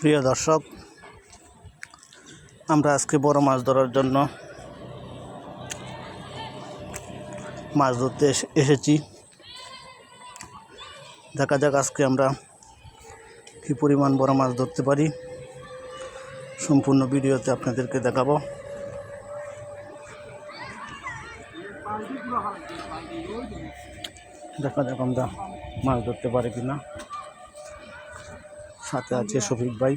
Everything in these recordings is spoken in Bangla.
প্রিয় দর্শক, আমরা আজকে বড় মাছ ধরার জন্য মাছ ধরতে এসে- এসেছি। দেখা যাক আজকে আমরা কী পরিমাণ বড় মাছ ধরতে পারি। সম্পূর্ণ ভিডিওতে আপনাদেরকে দেখাবো। দেখা যাক আমরা মাছ ধরতে পারি কিনা। সাথে আছে শফিক ভাই।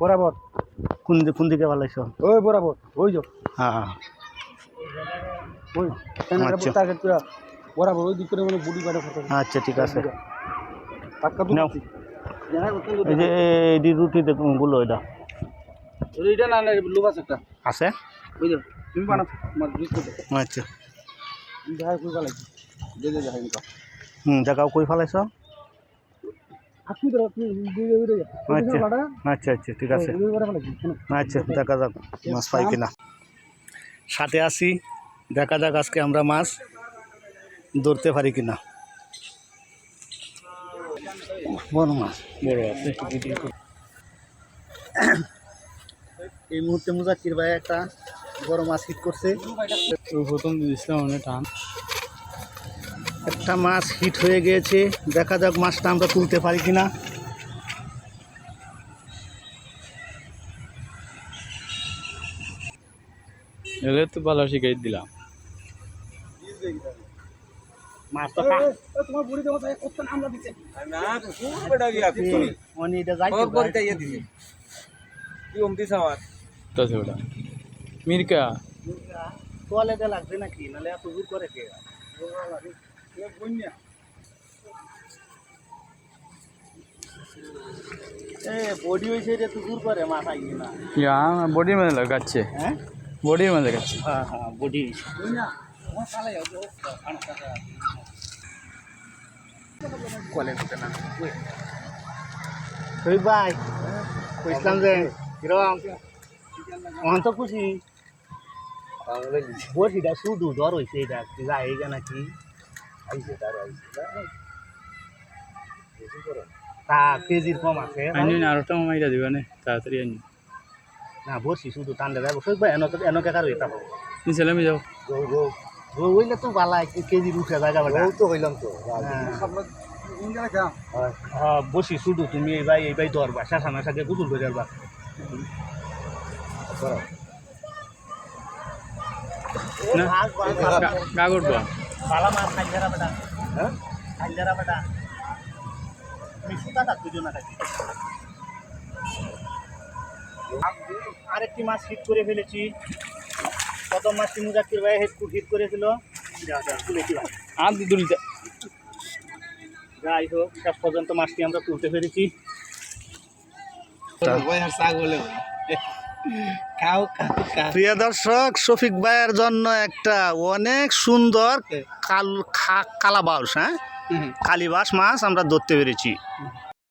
বরাবর। কোন দিকে কোন দিকে ভালো লাগছে? ওই বরাবর ওই যো। হ্যাঁ ওই আচ্ছা। বরাবর ওই দিক করে মানে বুড়ি বাড়ে আচ্ছা ঠিক আছে। এই যে রুটি দেখুনগুলো এটা। এইটা না লুবাস একটা। আছে? যো তুমি আমার করে আচ্ছা। যাই কই দে দে যাই হুম জায়গাও কই ফেলাইছ? আপনি ধরো আপনি দিয়ে দিয়ে দিয়ে আচ্ছা। আচ্ছা আচ্ছা ঠিক আছে। ফেলা কি আচ্ছা দেখা যাক মাছ পাই কিনা। সাথে আসি দেখা যাক আজকে আমরা মাছ ধরতে পারি কিনা। বড় মাছ। বড় আছে এই মুহূর্তে মুজাক্কির ভাই একটা বড় মাছ হিট করছে। প্রথম দিছিলাম অনেক টান। একটা মাছ হিট হয়ে গিয়েছে। দেখা যাক মাছটা আমরা তুলতে পারি কিনা। এলে তো ভালো শিখাই দিলাম। মাছটা তো সেটা মিরকা? তোয়ালেতে লাগবে নাকি? নাহলে এত জোর করে কে? এ বডি হয়েছে রে তুই করে মাথা গিয়ে না। বডির মধ্যে লাগাচ্ছে হ্যাঁ? বডির মধ্যে লাগাচ্ছে হ্যাঁ হ্যাঁ বডি কলে ঢুকে না তুই ভাই কইছিলাম যে কিরম? অহন তো খুশি বড়িটা শুধু জ্বর হয়েছে এটা যায় এই নাকি তা কেজির কম আছে আইনি আরোটা মাইরা দিবা নে তাড়াতাড়ি আইনি না বসি শুধু টান্ডে যাব সই ভাই এনকে এনকে কারও এটা হবে তুমি ছেলে মেয়ে যাও ওইলে তো বালা কেজি উঠে জায়গা বাটা তো হইলাম তো হ্যাঁ বসি শুধু তুমি এই ভাই এই ভাই দরবা শাসা গুতুল করে যাবা বা হ্যাঁ? আরেকটি মাছ হিট করে ফেলেছি। প্রথম মাছটি মুজাক্কির ভাই হেড হিট করেছিল। আর দুলতে যাই হোক শেষ পর্যন্ত মাছটি আমরা তুলতে পেরেছি। ওই আর সাগ বলে প্রিয় দর্শক শফিক ভাইয়ের জন্য একটা অনেক সুন্দর কাল খা- কালাবাউস হ্যাঁ? কালিবাস মাছ আমরা ধরতে পেরেছি।